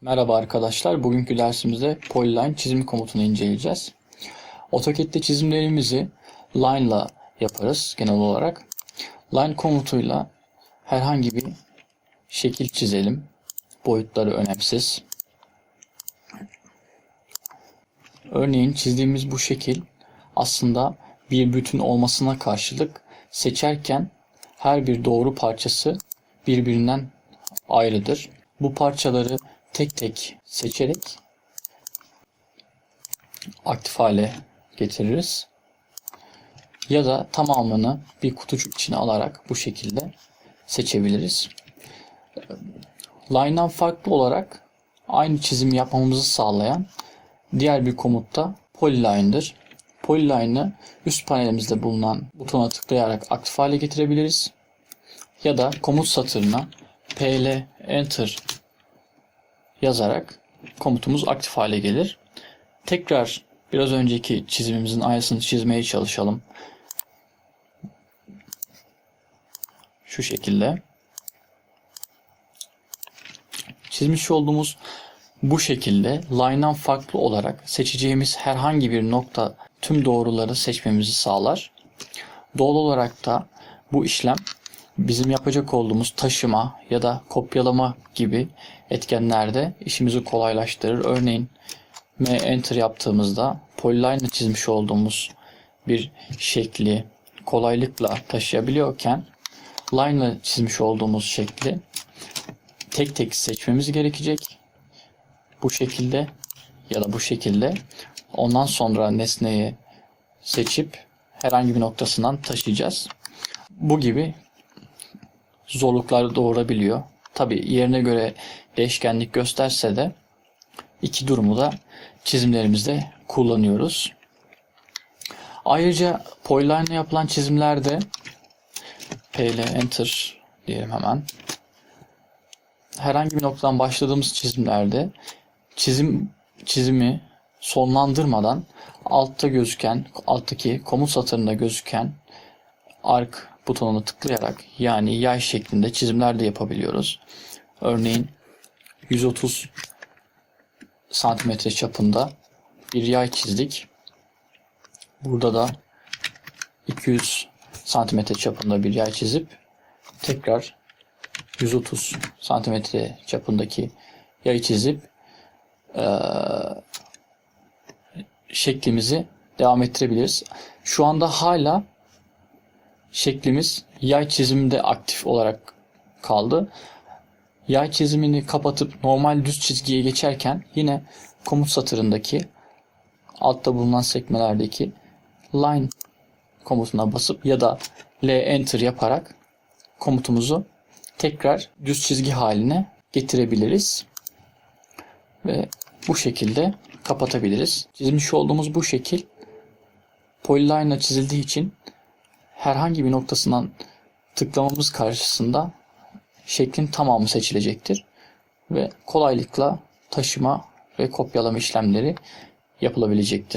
Merhaba arkadaşlar. Bugünkü dersimizde polyline çizim komutunu inceleyeceğiz. AutoCAD'de çizimlerimizi line ile yaparız genel olarak. Line komutuyla herhangi bir şekil çizelim. Boyutları önemsiz. Örneğin çizdiğimiz bu şekil aslında bir bütün olmasına karşılık seçerken her bir doğru parçası birbirinden ayrıdır. Bu parçaları tek tek seçerek aktif hale getiririz. Ya da tamamını bir kutucuk içine alarak bu şekilde seçebiliriz. Line'dan farklı olarak aynı çizimi yapmamızı sağlayan diğer bir komut da Polyline'dır. Polyline'ı üst panelimizde bulunan butona tıklayarak aktif hale getirebiliriz. Ya da komut satırına PL Enter yazarak komutumuz aktif hale gelir. Tekrar biraz önceki çizimimizin aynısını çizmeye çalışalım. Şu şekilde. Çizmiş olduğumuz bu şekilde line'dan farklı olarak seçeceğimiz herhangi bir nokta tüm doğruları seçmemizi sağlar. Doğal olarak da bu işlem bizim yapacak olduğumuz taşıma ya da kopyalama gibi etkenlerde işimizi kolaylaştırır. Örneğin M enter yaptığımızda polyline çizmiş olduğumuz bir şekli kolaylıkla taşıyabiliyorken line çizmiş olduğumuz şekli tek tek seçmemiz gerekecek. Bu şekilde ya da bu şekilde ondan sonra nesneyi seçip herhangi bir noktasından taşıyacağız. Bu gibi zorluklar doğurabiliyor. Tabi yerine göre değişkenlik gösterse de iki durumu da çizimlerimizde kullanıyoruz. Ayrıca Polyline yapılan çizimlerde P ile Enter diyelim hemen. Herhangi bir noktadan başladığımız çizimlerde çizim çizimi sonlandırmadan altta gözüken, alttaki komut satırında gözüken ark butonuna tıklayarak yani yay şeklinde çizimler de yapabiliyoruz. Örneğin 130 santimetre çapında bir yay çizdik. Burada da 200 santimetre çapında bir yay çizip tekrar 130 santimetre çapındaki yayı çizip ee, şeklimizi devam ettirebiliriz. Şu anda hala şeklimiz yay çiziminde aktif olarak kaldı. Yay çizimini kapatıp normal düz çizgiye geçerken yine komut satırındaki altta bulunan sekmelerdeki line komutuna basıp ya da L enter yaparak komutumuzu tekrar düz çizgi haline getirebiliriz. Ve bu şekilde kapatabiliriz. Çizmiş olduğumuz bu şekil polyline çizildiği için herhangi bir noktasından tıklamamız karşısında şeklin tamamı seçilecektir. Ve kolaylıkla taşıma ve kopyalama işlemleri yapılabilecektir.